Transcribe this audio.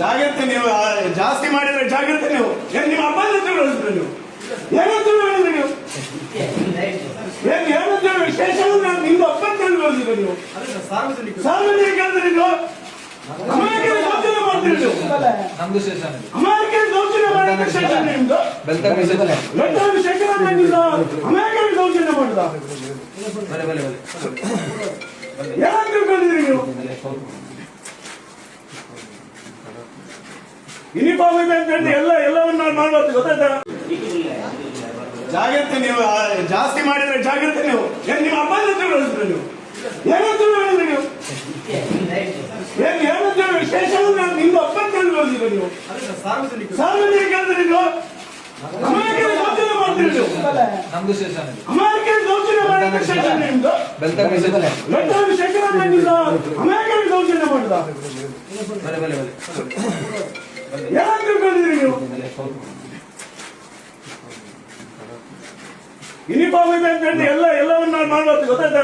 ಜಾಗ್ರತೆ ನೀವು ಜಾಸ್ತಿ ಮಾಡಿದ್ರೆ ಜಾಗ್ರತೆ ನೀವು. ಏನ್ ನಿಮ್ಮ ಅಪ್ಪನ ತಿಳುವಳಿಸಿದ್ರೆ ನೀವು? ಏನೋ ತಿಳುವಳಿಸಿದ್ರೆ ನೀವು? ಏನ್ ಏನೋ ವಿಶೇಷ ನಿಮ್ದು ಅಪ್ಪನ ತಿಳುವಳಿಸಿದ್ರೆ ನೀವು. ಸಾರ್ವಜನಿಕ ಅಂದ್ರೆ ನೀವು ಸ್ಟೇಷನ್ ಅಮಾಯಕರ ದೌರ್ಜನ್ಯ ಮಾಡಿದ್ರೆ ಸ್ಟೇಷನ್ ನಿಮ್ದು ಬೆಳ್ತಂಗಡಿ ಸ್ಟೇಷನ್ ಲೊಟ್ಟಾಗಿ ಶೇಖರ ಮಾಡಿಲ್ಲ ಅಮಾಯಕರ ದೌರ್ಜನ್ಯ ಮಾಡಿದ ಬಲೆ ಬಲೆ ಬಲೆ ಯಾರು ತಿಳ್ಕೊಂಡಿದ್ರಿ ನೀವು ಯೂನಿಫಾರ್ಮ್ ಇದೆ ಅಂತ ಹೇಳಿ ಎಲ್ಲ ಎಲ್ಲವನ್ನ ಮಾಡ್ಬೋದು ಗೊತ್ತಾಯ್ತಾ? ಜಾಗ್ರತೆ ನೀವು ಜಾಸ್ತಿ ಮಾಡಿದ್ರೆ ಜಾಗ್ರತೆ ನೀವು. ಏನ್ ನಿಮ್ಮ ಅಪ್ಪನ ತಿಳುವಳಿಸಿದ್ರೆ ನೀವು? ಏನಂತ ಹೇಳಿದ್ರೆ ನೀವು? ಏನ್ ಸ್ಟೇಷನ್ ನಿಮ್ಮ ಅಪ್ಪನ ನೀವು. ಸಾರ್ವಜನಿಕ ಅಂದ್ರೆ ನೀವು? ಅಮಾಯಕರ ದೌರ್ಜನ್ಯ ಮಾಡ್ತೀರಿ ನೀವು? ನಮ್ದು ಸ್ಟೇಷನ್ ಅಮಾಯಕರ ದೌರ್ಜನ್ಯ ಮಾಡಿದ್ರೆ ಸ್ಟೇಷನ್ ನಿಮ್ದು? ಬೆಳ್ತಂಗಡಿ ಸ್ಟೇಷನ್ ಲೊಟ್ಟಾಗಿ ಶೇಖರ ಮಾಡಿಲ್ಲ. ಅಮಾಯಕರ ದೌರ್ಜನ್ಯ ಮಾಡಿದ ಬಲೆ ಬಲೆ ಬಲೆ ಯಾರು ತಿಳ್ಕೊಂಡಿದ್ರಿ ನೀವು? ಯೂನಿಫಾರ್ಮ್ ಅಂತ ಹೇಳಿ ಎಲ್ಲ ಎಲ್ಲವನ್ನ ಮಾಡ್ಬೋದು ಗೊತ್ತಾಯ್ತಾ?